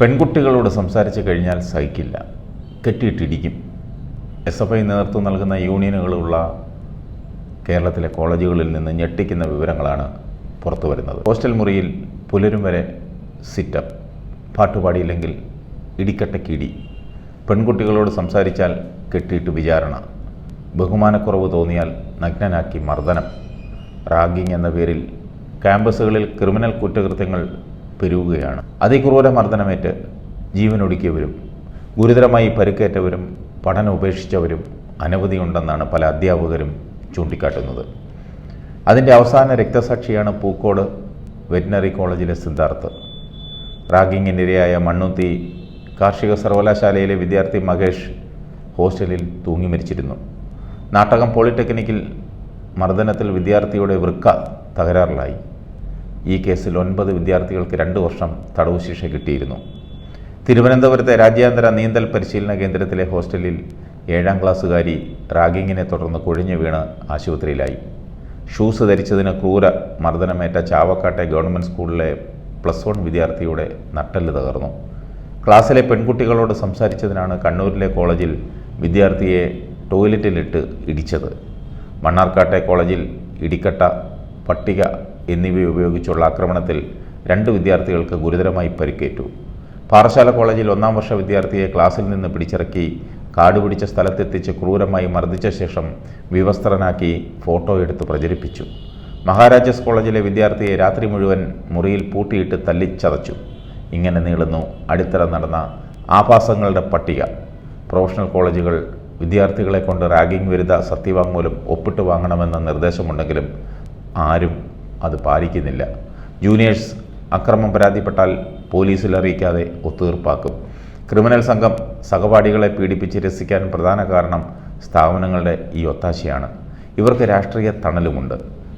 പെൺകുട്ടികളോട് സംസാരിച്ച് കഴിഞ്ഞാൽ സഹിക്കില്ല. കെട്ടിയിട്ടിരിക്കും. എസ് എഫ് ഐ നേതൃത്വം നൽകുന്ന യൂണിയനുകളുള്ള കേരളത്തിലെ കോളേജുകളിൽ നിന്ന് ഞെട്ടിക്കുന്ന വിവരങ്ങളാണ് പുറത്തു വരുന്നത്. ഹോസ്റ്റൽ മുറിയിൽ പുലരും വരെ സിറ്റപ്പ് പാട്ടുപാടിയില്ലെങ്കിൽ ഇടിക്കട്ടക്കിടി പെൺകുട്ടികളോട് സംസാരിച്ചാൽ കെട്ടിയിട്ട് വിചാരണ. ബഹുമാനക്കുറവ് തോന്നിയാൽ നഗ്നനാക്കി മർദ്ദനം. റാഗിങ് എന്ന പേരിൽ ക്യാമ്പസുകളിൽ ക്രിമിനൽ കുറ്റകൃത്യങ്ങൾ പെരുകുകയാണ്. അതിക്രൂര മർദ്ദനമേറ്റ് ജീവനൊടുക്കിയവരും ഗുരുതരമായി പരുക്കേറ്റവരും പഠനം ഉപേക്ഷിച്ചവരും അനവധിയുണ്ടെന്നാണ് പല അധ്യാപകരും ചൂണ്ടിക്കാട്ടുന്നത്. അതിന്റെ അവസാന രക്തസാക്ഷിയാണ് പൂക്കോട് വെറ്റിനറി കോളേജിലെ സിദ്ധാർത്ഥ്. റാഗിങ്ങിനിരയായ മണ്ണുത്തി കാർഷിക സർവകലാശാലയിലെ വിദ്യാർത്ഥി മഹേഷ് ഹോസ്റ്റലിൽ തൂങ്ങി മരിച്ചിരുന്നു. നാട്ടകം പോളിടെക്നിക്കിൽ മർദ്ദനത്തിൽ വിദ്യാർത്ഥിയുടെ വൃക്ക തകരാറിലായി. ഈ കേസിൽ ഒൻപത് വിദ്യാർത്ഥികൾക്ക് രണ്ട് വർഷം തടവ് ശിക്ഷ കിട്ടിയിരുന്നു. തിരുവനന്തപുരത്തെ രാജ്യാന്തര നീന്തൽ പരിശീലന കേന്ദ്രത്തിലെ ഹോസ്റ്റലിൽ ഏഴാം ക്ലാസ്സുകാരി റാഗിങ്ങിനെ തുടർന്ന് കുഴിഞ്ഞു വീണ് ആശുപത്രിയിലായി. ഷൂസ് ധരിച്ചതിന് ക്രൂര മർദ്ദനമേറ്റ ചാവക്കാട്ടെ ഗവൺമെന്റ് സ്കൂളിലെ പ്ലസ് വൺ വിദ്യാർത്ഥിയുടെ നട്ടെല്ല് തകർന്നു. ക്ലാസ്സിലെ പെൺകുട്ടികളോട് സംസാരിച്ചതിനാണ് കണ്ണൂരിലെ കോളേജിൽ വിദ്യാർത്ഥിയെ ടോയ്ലറ്റിലിട്ട് ഇടിച്ചത്. മണ്ണാർക്കാട്ടെ കോളേജിൽ ഇടിക്കട്ട പട്ടിക എന്നിവ ഉപയോഗിച്ചുള്ള ആക്രമണത്തിൽ രണ്ട് വിദ്യാർത്ഥികൾക്ക് ഗുരുതരമായി പരിക്കേറ്റു. പാറശാല കോളേജിൽ ഒന്നാം വർഷ വിദ്യാർത്ഥിയെ ക്ലാസ്സിൽ നിന്ന് പിടിച്ചിറക്കി കാടുപിടിച്ച സ്ഥലത്തെത്തിച്ച് ക്രൂരമായി മർദ്ദിച്ച ശേഷം വിവസ്ത്രനാക്കി ഫോട്ടോ എടുത്ത് പ്രചരിപ്പിച്ചു. മഹാരാജാസ് കോളേജിലെ വിദ്യാർത്ഥിയെ രാത്രി മുഴുവൻ മുറിയിൽ പൂട്ടിയിട്ട് തല്ലിച്ചതച്ചു. ഇങ്ങനെ നീളുന്നു അടിത്തറ നടന്ന ആഭാസങ്ങളുടെ പട്ടിക. പ്രൊഫഷണൽ കോളേജുകൾ വിദ്യാർത്ഥികളെ കൊണ്ട് റാഗിംഗ് വിരുദ്ധ സത്യവാങ്മൂലം ഒപ്പിട്ട് വാങ്ങണമെന്ന നിർദ്ദേശമുണ്ടെങ്കിലും ആരും അത് പാലിക്കുന്നില്ല. ജൂനിയേഴ്സ് അക്രമം പരാതിപ്പെട്ടാൽ പോലീസിൽ അറിയിക്കാതെ ഒത്തുതീർപ്പാക്കും. ക്രിമിനൽ സംഘം സഹപാഠികളെ പീഡിപ്പിച്ച് രസിക്കാൻ പ്രധാന കാരണം സ്ഥാപനങ്ങളുടെ ഈ ഒത്താശയാണ്. ഇവർക്ക് രാഷ്ട്രീയ തണലുമുണ്ട്.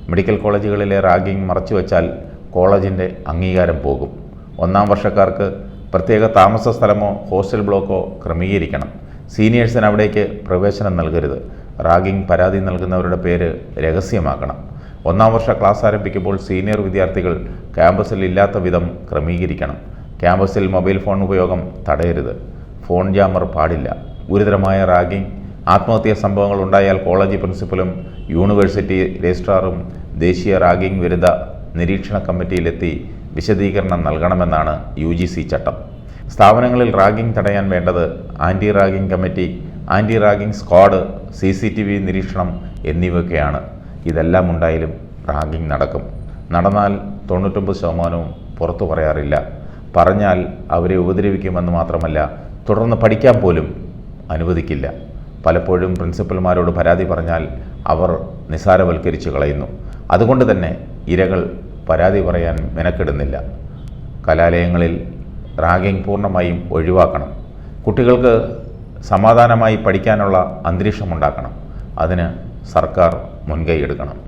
മെഡിക്കൽ കോളേജുകളിലെ റാഗിംഗ് മറച്ചുവെച്ചാൽ കോളേജിന്റെ അംഗീകാരം പോകും. ഒന്നാം വർഷക്കാർക്ക് പ്രത്യേക താമസ സ്ഥലമോ ഹോസ്റ്റൽ ബ്ലോക്കോ ക്രമീകരിക്കണം. സീനിയേഴ്സിന് അവിടേക്ക് പ്രവേശനം നൽകരുത്. റാഗിംഗ് പരാതി നൽകുന്നവരുടെ പേര് രഹസ്യമാക്കണം. ഒന്നാം വർഷ ക്ലാസ് ആരംഭിക്കുമ്പോൾ സീനിയർ വിദ്യാർത്ഥികൾ ക്യാമ്പസിൽ ഇല്ലാത്ത വിധം ക്രമീകരിക്കണം. ക്യാമ്പസിൽ മൊബൈൽ ഫോൺ ഉപയോഗം തടയരുത്. ഫോൺ ജാമർ പാടില്ല. ഗുരുതരമായ റാഗിംഗ് ആത്മഹത്യാ സംഭവങ്ങൾ ഉണ്ടായാൽ കോളേജ് പ്രിൻസിപ്പലും യൂണിവേഴ്സിറ്റി രജിസ്ട്രാറും ദേശീയ റാഗിംഗ് വിരുദ്ധ നിരീക്ഷണ കമ്മിറ്റിയിലെത്തി വിശദീകരണം നൽകണമെന്നാണ് യു ചട്ടം. സ്ഥാപനങ്ങളിൽ റാഗിംഗ് തടയാൻ വേണ്ടത് anti ragging committee anti ragging squad C C T V നിരീക്ഷണം എന്നിവയൊക്കെയാണ്. ഇതെല്ലാം ഉണ്ടായാലും റാങ്കിങ് നടക്കും. നടന്നാൽ തൊണ്ണൂറ്റൊമ്പത് ശതമാനവും പുറത്തു പറയാറില്ല. പറഞ്ഞാൽ അവരെ ഉപദ്രവിക്കുമെന്ന് മാത്രമല്ല തുടർന്ന് പഠിക്കാൻ പോലും അനുവദിക്കില്ല. പലപ്പോഴും പ്രിൻസിപ്പൽമാരോട് പരാതി പറഞ്ഞാൽ അവർ നിസാരവൽക്കരിച്ച് കളയുന്നു. അതുകൊണ്ട് തന്നെ ഇരകൾ പരാതി പറയാൻ മെനക്കെടുന്നില്ല. കലാലയങ്ങളിൽ റാഗിംഗ് പൂർണമായും ഒഴിവാക്കണം. കുട്ടികൾക്ക് സമാധാനമായി പഠിക്കാനുള്ള അന്തരീക്ഷമുണ്ടാക്കണം. അതിന് സർക്കാർ முன்கை எடுக்கணும்